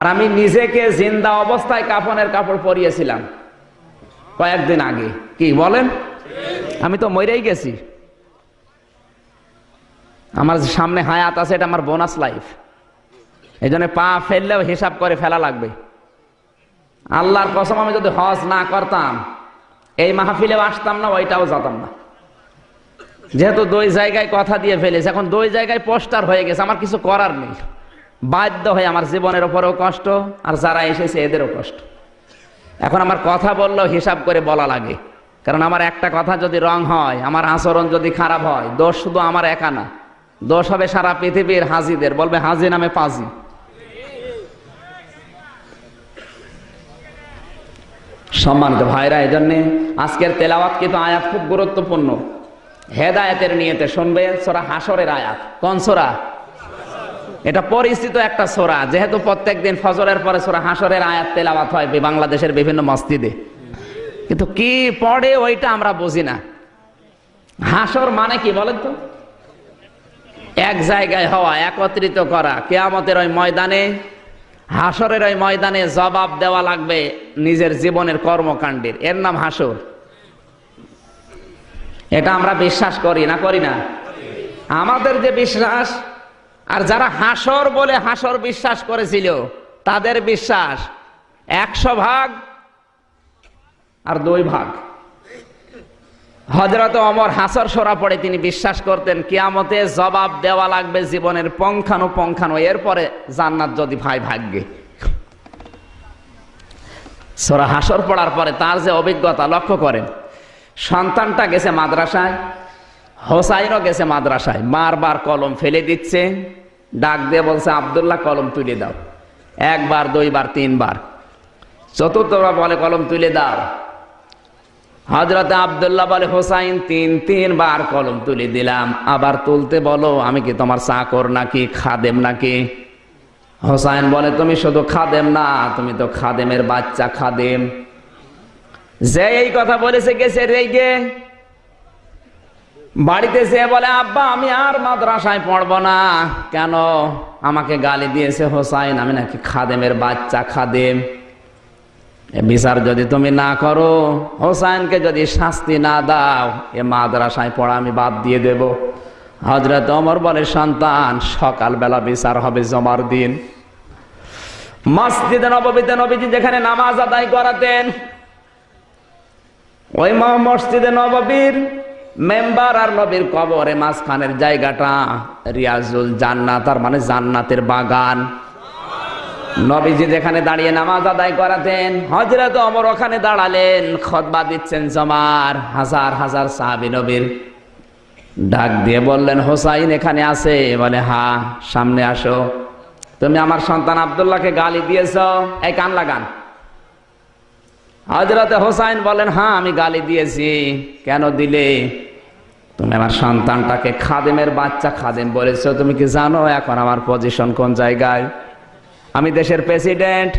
আর আমি নিজেকে জিন্দা অবস্থায় কাফনের কাপড় পরিয়েছিলাম কয়েকদিন আগে। কি বলেন? আমি তো মরেই গেছি। আমার সামনে হায়াত আছে, এটা আমার বোনাস লাইফ এই জন্য পা ফেললেও হিসাব করে ফেলা লাগবে। আল্লাহর কসম, আমি যদি হজ না করতাম, এই মাহফিলেও আসতাম না, ওইটাও যেতাম না। যেহেতু দুই জায়গায় কথা দিয়ে ফেলেছে, এখন দুই জায়গায় পোস্টার হয়ে গেছে, আমার কিছু করার নেই। বাধ্য হয়ে আমার জীবনের ওপরেও কষ্ট, আর যারা এসেছে এদেরও কষ্ট। এখন আমার কথা বললেও হিসাব করে বলা লাগে। কারণ আমার একটা কথা যদি রং হয়, আমার আচরণ যদি খারাপ হয়, দোষ শুধু আমার একা না। দোষ হবে সারা পৃথিবীর হাজিদের, বলবে হাজি নামে পাজি। সম্মানিত ভাইরা এই জন্যে আজকের তেলাওয়াত কিন্তু আয়াত খুব গুরুত্বপূর্ণ। হেদায়েতের নিয়েতে শুনবে, সোরা হাসরের আয়াত। কোন সোরা? এটা পরিচিত একটা সোরা, যেহেতু প্রত্যেকদিন ফজরের পরে সোরা হাসরের আয়াত তেলাওয়াত হয় বাংলাদেশের বিভিন্ন মসজিদে। কিন্তু কি পড়ে ওইটা আমরা বুঝি না। হাসর মানে কি বলেন তো? এক জায়গায় হওয়া, একত্রিত করা। কেয়ামতের ওই ময়দানে হাসরের ওই ময়দানে জবাব দেওয়া লাগবে নিজের জীবনের কর্মকাণ্ডের। এর নাম হাসর এটা আমরা বিশ্বাস করি না করি না? আমাদের যে বিশ্বাস আর যারা হাসর বলে হাসর বিশ্বাস করেছিল, তাদের বিশ্বাস একশো ভাগ আর দুই ভাগ। হজরত অমর হাসর সরা পড়ে তিনি বিশ্বাস করতেন, কিয়ামতে জবাব দেওয়া লাগবে জীবনের পঙ্খানো পঙ্খানো, এরপরে জান্নাত যদি ভাই ভাগ্যে। সোরা হাসর পড়ার পরে তার যে অভিজ্ঞতা, লক্ষ্য করেন, সন্তানটা গেছে মাদ্রাসায়, হোসাইনও গেছে মাদ্রাসায় বারবার কলম ফেলে দিচ্ছে। ডাক দিয়ে বলছে, আবদুল্লাহ, কলম তুলে দাও। একবার, দুইবার, তিনবার। চতুর্থবার বলে, কলম তুলে দাও। হজরত আবদুল্লাহ বলে, হোসাইন, তিন, তিনবার কলম তুলে দিলাম। আবার তুলতে বলো, আমি কি তোমার চাকর নাকি, খাদেম নাকি? হোসাইন বলে, তুমি শুধু খাদেম না, তুমি তো খাদেমের বাচ্চা, খাদেম। যে এই কথা বলেছে, গেছে রেগে। বাড়িতে সে বলে, আব্বা, আমি আর মাদ্রাসায় পড়ব না। কেন? আমাকে গালি দিয়েছে হোসাইন, আমি নাকি খাদেমের বাচ্চা খাদেম। বিচার যদি তুমি না করো, হোসাইনকে যদি শাস্তি না দাও, এ মাদ্রাসায় পড়া আমি বাদ দিয়ে দেব। হজরত অমর বলে, সন্তান, সকালবেলা বিচার হবে জমার দিন। মসজিদে নববীতে নবীজি যেখানে নামাজ আদায় করাতেন, ওই মসজিদে নববীর মেম্বার আর নবীর কবরে মাঝখানের জায়গাটা রিয়াজুল জান্নাত, তার মানে জান্নাতের বাগান। নবীজি যেখানে দাঁড়িয়ে নামাজ আদায় করাতেন হজরত অমর ওখানে দাঁড়ালেন, খতবা দিচ্ছেন জমার, হাজার হাজার সাহাবি নবীর ডাক দিয়ে বললেন, হোসাইন এখানে আছে? বলে, হা, সামনে আসো। তুমি আমার সন্তান আবদুল্লাহকে গালি দিয়েছ? এই কান লাগান। হজরতে হোসাইন বলেন হ্যাঁ আমি গালি দিয়েছি। কেন দিলে? তুমি আমার সন্তানটাকে খাদেমের বাচ্চা খাদেম বলেছ, তুমি কি জানো এখন আমার পজিশন কোন জায়গায়? আমি দেশের প্রেসিডেন্ট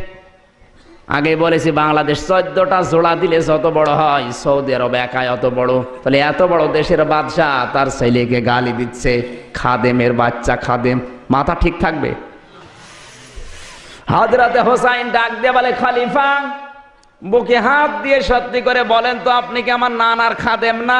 আগে বলেছি, বাংলাদেশ চোদ্দটা জোড়া দিলে যত বড় হয়, সৌদি আরব একাই অত বড়। তাহলে এত বড় দেশের বাদশাহ তার ছেলেকে গালি দিচ্ছে, খাদেমের বাচ্চা খাদেম। মাথা ঠিক থাকবে? হাজরাতে হোসাইন ডাক দিয়ে বলে, খলিফা, বুকে হাত দিয়ে সত্যি করে বলেন তো, আপনি কি আমার নানার খাদেম না?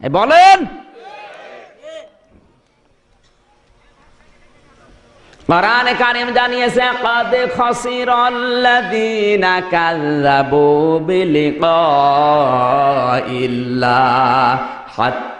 বলেন কোরআনে কারিম জানিয়েছে قد خسر الذين كذبوا بلقاء الله حتى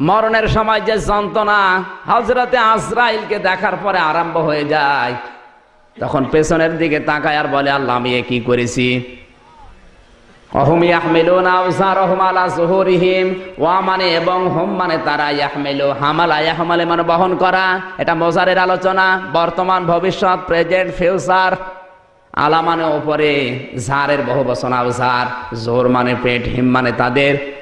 মরণের সময় যে যন্ত্রণা হজরতে আজরাইলকে দেখার পরে আরম্ভ হয়ে যায়। তখন পেছনের দিকে তাকায় আর বলে, আল্লাহ, আমি কি করেছি? মানে এবং হুম মানে তারা মানে বহন করা। এটা আলোচনা। বর্তমান, ভবিষ্যৎ, প্রেজেন্ট, ফিউচার। মানে ঝাড়ের বহু জোর মানে পেট, হিম মানে তাদের।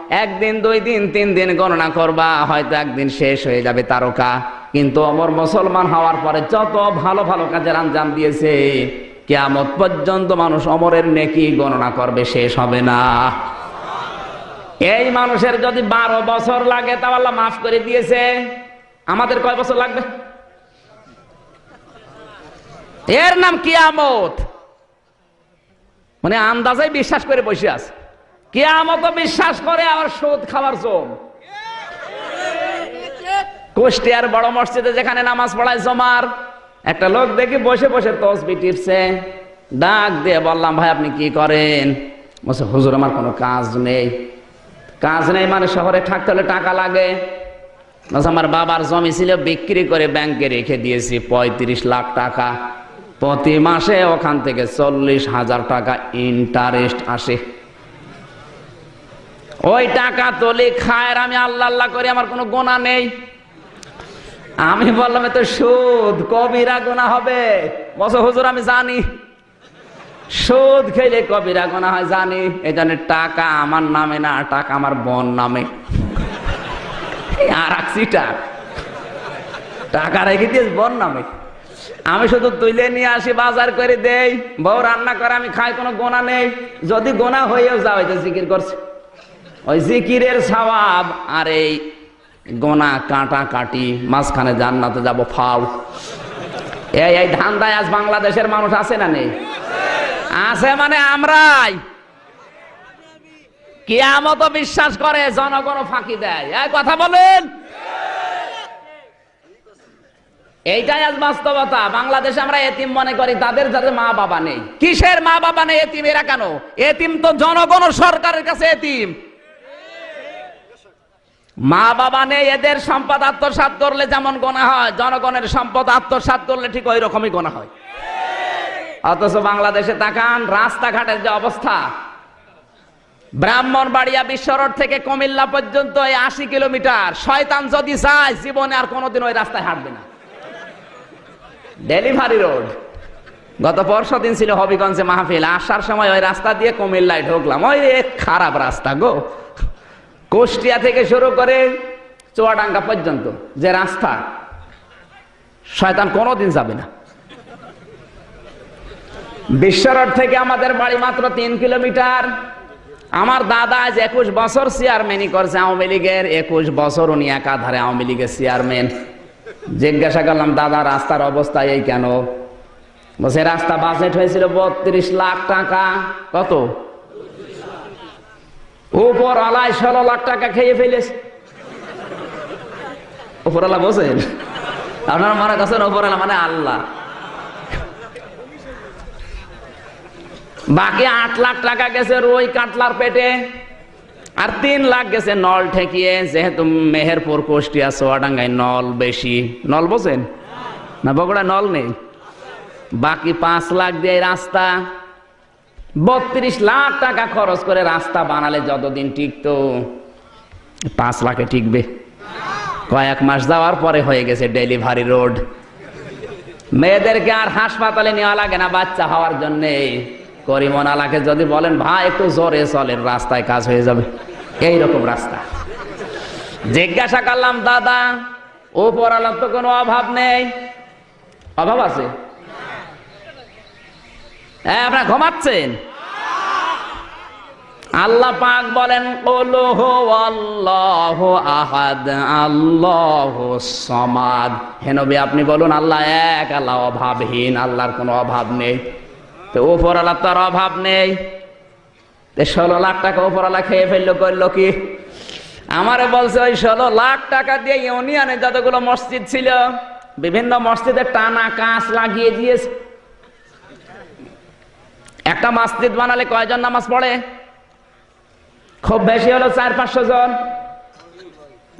একদিন, দুই দিন, তিন দিন গণনা করবা, হয়তো একদিন শেষ হয়ে যাবে তারকা। কিন্তু অমর মুসলমান হওয়ার পরে যত ভালো ভালো কাজের আঞ্জাম দিয়েছে, কেয়ামত পর্যন্ত মানুষ অমরের নেকি গণনা করবে, শেষ হবে না। এই মানুষের যদি বারো বছর লাগে তা আল্লাহ মাফ করে দিয়েছে। আমাদের কয় বছর লাগবে? এর নাম কিয়ামত। মানে আন্দাজে বিশ্বাস করে বসে আছে। কিয়ামত বিশ্বাস করে আবার সুদ খাবার জম। কুষ্টিয়ার বড় মসজিদে যেখানে নামাজ পড়ায় জমার, একটা লোক দেখি বসে বসে তসবি টিপছে। ডাক দিয়ে বললাম, ভাই, আপনি কি করেন? বলছে, হুজুর, আমার কোনো কাজ নেই। কাজ নেই মানে শহরে থাকতে হলে টাকা লাগে। আমার বাবার জমি ছিল, বিক্রি করে ব্যাংকে রেখে দিয়েছি, পঁয়ত্রিশ লাখ টাকা। প্রতি মাসে ওখান থেকে চল্লিশ হাজার টাকা ইন্টারেস্ট আসে। ওই টাকা তোলে খায়ের আমি আল্লাহ আল্লাহ করি আমার কোনো গোনা নেই। আমি বললাম তো সুদ, কবিরা গোনা হবে? বস হুজুর, আমি জানি। সুদ খেলে কবিরা গোনা হয়, জানি। এই জন্য টাকা আমার নামে না, টাকা আমার বোন নামে। আর সিটার। টাকা। রেখে দিয়েছ বোন নামে। আমি শুধু তুলে নিয়ে আসি, বাজার করে দেই। বউ রান্না করে, আমি খাই, কোনো গোনা নেই। যদি গোনা হয়েও যাও যে জিকির করছে। ওই জিকিরের সওয়াব আর এই গোনা কাটা কাটি, মাঝখানে জান্নাতে যাব, ফাউ। এই এই ধান্দায় আজ বাংলাদেশের মানুষ আছে না নেই? আছে মানে আমরাই। কিয়ামত বিশ্বাস করে জনগণ ফাঁকি দেয়। এই কথা বলেন। এইটাই আজ বাস্তবতা। বাংলাদেশে আমরা এতিম মনে করি, তাদের যাদের মা বাবা নেই। কিসের মা বাবা নেই এতিম এরা কেন? এতিম তো জনগণ সরকারের কাছে এতিম। মা বাবা নেই, এদের সম্পদ আত্মসাৎ করলে যেমন গোনা হয়, জনগণের সম্পদ আত্মসাৎ করলে ঠিক ওই রকমই গোনা হয়। অথচ বাংলাদেশে তাকান, রাস্তাঘাটের যে অবস্থা, ব্রাহ্মণবাড়িয়া বিশ্ব রোড থেকে কুমিল্লা পর্যন্ত এই আশি কিলোমিটার। শয়তান যদি চায়, জীবনে আর কোনোদিন ওই রাস্তায় হাঁটবে না। Delivery road. গত পরশু দিন ছিল হবিগঞ্জে মাহফিল। আসার সময় ওই রাস্তা দিয়ে কুমিল্লায় ঢুকলাম। ওই খারাপ রাস্তা গো। কুষ্টিয়া থেকে শুরু করে চুয়াডাঙ্গা পর্যন্ত যে রাস্তা, শয়তান কোনোদিন যাবে না। বিশ্বরোড থেকে আমাদের বাড়ি মাত্র তিন কিলোমিটার। আমার দাদা আজ একুশ বছর চেয়ারম্যানই করছে আওয়ামী লীগের। একুশ বছর উনি একাধারে আওয়ামী লীগের চেয়ারম্যান জিজ্ঞাসা করলাম, দাদা, রাস্তার অবস্থা এই কেন? বলছে, রাস্তা বাজেট হয়েছিল বত্রিশ লাখ টাকা। কত? উপর আলাই ষোলো লাখ টাকা খেয়ে ফেলেছে। ওপরওয়ালা বোঝেন আপনার মনে করছেন ওপরওয়ালা মানে আল্লাহ। বাকি আট লাখ টাকা গেছে রুই কাতলার পেটে, আর তিন লাখ গেছে নল ঠেকিয়ে, যেহেতু মেহেরপুর, কুষ্টিয়া সোয়াডাঙ্গায় নল বেশি। নল বোঝেন না বগুড়া নল নেই। বাকি পাঁচ লাখ দিয়ে রাস্তা। বত্রিশ লাখ টাকা খরচ করে রাস্তা বানালে যতদিন টিকতো, পাঁচ লাখে টিকবে। কয়েক মাস যাওয়ার পরে হয়ে গেছে ডেলিভারি রোড। মেয়েদেরকে আর হাসপাতালে নেওয়া লাগে না বাচ্চা হওয়ার জন্যে। জন্য করিমনালাকে যদি বলেন, ভাই, একটু জোরে চলেন, রাস্তায় কাজ হয়ে যাবে। এই রকম রাস্তা। জিজ্ঞাসা করলাম, দাদা ও পড়ালার তো কোনো অভাব নেই? অভাব আছে। হ্যাঁ আপনারা ঘুমাচ্ছেন? আল্লাহ পাক বলেন আল্লাহ আহাদ, আল্লাহ সমাদ। হেনবি আপনি বলুন, আল্লাহ এক, আল্লাহ অভাবহীন, আল্লাহর কোনো অভাব নেই। তো ওপর আল্লাহ তার অভাব নেই। তো ষোলো লাখ টাকা ওপর আল্লাহ খেয়ে ফেলল, করল কি? আমারে বলছে, ওই ষোলো লাখ টাকা দিয়ে ইউনিয়নে যতগুলো মসজিদ ছিল, বিভিন্ন মসজিদে টানা কাঁচ লাগিয়ে দিয়েছে। একটা মসজিদ বানালে কয়জন নামাজ পড়ে? খুব বেশি হলো চার, পাঁচশো জন।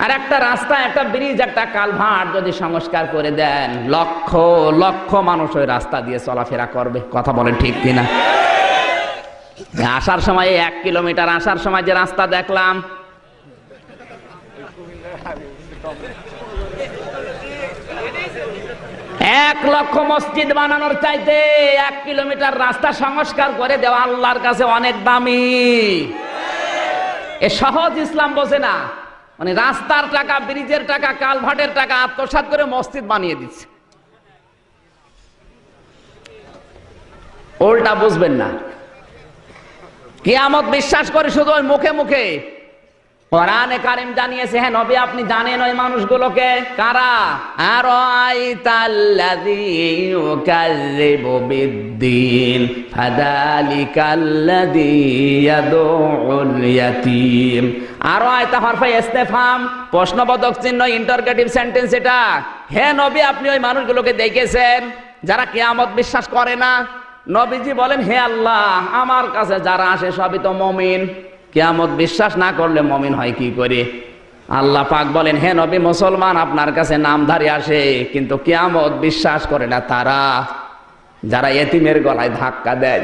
আর একটা রাস্তা, একটা ব্রিজ, একটা কালভার্ট যদি সংস্কার করে দেন, লক্ষ লক্ষ মানুষ ওই রাস্তা দিয়ে চলাফেরা করবে। কথা বলেন ঠিক কিনা? আসার সময় এক কিলোমিটার আসার সময় যে রাস্তা দেখলাম এক লক্ষ মসজিদ বানানোর চাইতে এক কিলোমিটার রাস্তা সংস্কার করে দেওয়া আল্লাহর কাছে অনেক দামি। এ সহজ ইসলাম বোঝে না। মানে রাস্তার টাকা, ব্রিজের টাকা, কালভার্টের টাকা আত্মসাৎ করে মসজিদ বানিয়ে দিচ্ছে। ওল্টা বুঝবেন না। কিয়ামত বিশ্বাস করে শুধু ওই মুখে মুখে কোরআনে কারিম জানিয়েছে হ্যাঁ নবী, আপনি জানেন ওই মানুষগুলোকে? কারা? আর আর আয়তা হরফে ইস্তেফাম, প্রশ্নবোধক চিহ্ন, ইন্টারগেটিভ সেন্টেন্স এটা। হে নবী, আপনি ওই মানুষগুলোকে দেখেছেন যারা কিয়ামত বিশ্বাস করে না? নবীজি বলেন, হে আল্লাহ, আমার কাছে যারা আসে সবই তো মমিন। কেয়ামত বিশ্বাস না করলে মমিন হয় কি করে? আল্লাহ পাক বলেন, হে নবী, মুসলমান আপনার কাছে নামধারী আসে, কিন্তু কেয়ামত বিশ্বাস করে না তারা। যারা এতিমের গলায় ধাক্কা দেয়